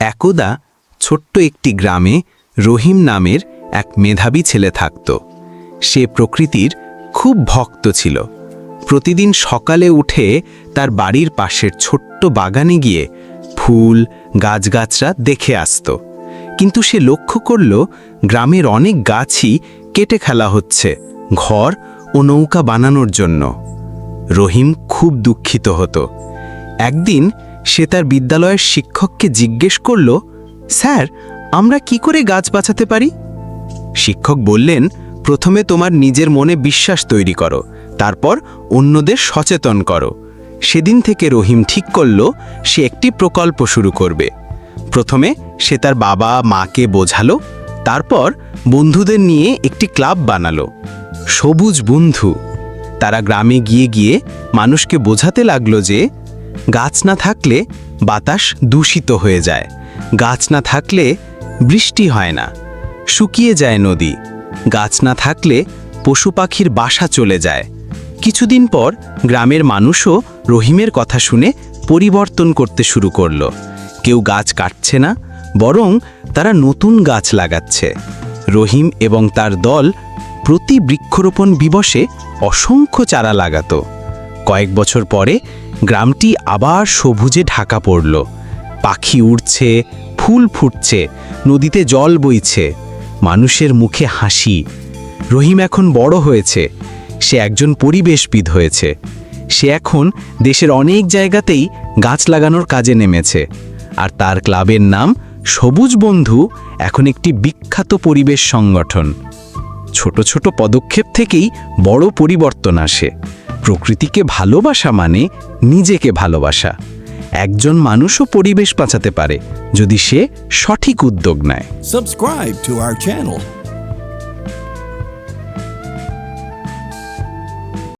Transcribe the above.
একদা ছোট্ট একটি গ্রামে রহিম নামের এক মেধাবী ছেলে থাকত। সে প্রকৃতির খুব ভক্ত ছিল। প্রতিদিন সকালে উঠে তার বাড়ির পাশের ছোট্ট বাগানে গিয়ে ফুল, গাছগাছরা দেখে আসত। কিন্তু সে লক্ষ্য করল, গ্রামের অনেক গাছই কেটে ফেলা হচ্ছে, ঘর ও নৌকা বানানোর জন্য। রহিম খুব দুঃখিত হতো। একদিন সে তার বিদ্যালয়ের শিক্ষককে জিজ্ঞেস করল, স্যার, আমরা কি করে গাছ বাঁচাতে পারি? শিক্ষক বললেন, প্রথমে তোমার নিজের মনে বিশ্বাস তৈরি করো, তারপর অন্যদের সচেতন করো। সেদিন থেকে রহিম ঠিক করল, সে একটি প্রকল্প শুরু করবে। প্রথমে সে তার বাবা, মাকে বোঝালো, তারপর বন্ধুদের নিয়ে একটি ক্লাব বানালো। সবুজ বন্ধু। তারা গ্রামে গিয়ে গিয়ে মানুষকে বোঝাতে লাগল যে গাছ না থাকলে বাতাস দূষিত হয়ে যায়। গাছ না থাকলে বৃষ্টি হয় না। শুকিয়ে যায় নদী। গাছ না থাকলে পশু পাখির বাসা চলে যায়। কিছুদিন পর গ্রামের মানুষও রহিমের কথা শুনে পরিবর্তন করতে শুরু করল। কেউ গাছ কাটছে না, বরং তারা নতুন গাছ লাগাচ্ছে। রহিম এবং তার দল প্রতি বৃক্ষরোপণ দিবসে অসংখ্য চারা লাগাতো। কয়েক বছর পরে গ্রামটি আবার সবুজে ঢাকা পড়ল। পাখি উড়ছে, ফুল ফুটছে, নদীতে জল বইছে, মানুষের মুখে হাসি। রহিম এখন বড় হয়েছে, সে একজন পরিবেশবিদ হয়েছে। সে এখন দেশের অনেক জায়গাতেই গাছ লাগানোর কাজে নেমেছে। আর তার ক্লাবের নাম সবুজ বন্ধু এখন একটি বিখ্যাত পরিবেশ সংগঠন। ছোট ছোট পদক্ষেপ থেকেই বড় পরিবর্তন আসে। প্রকৃতিকে ভালোবাসা মানে নিজেকে ভালোবাসা। একজন মানুষও পরিবেশ বাঁচাতে পারে যদি সে সঠিক উদ্যোগ নেয়। Subscribe to our channel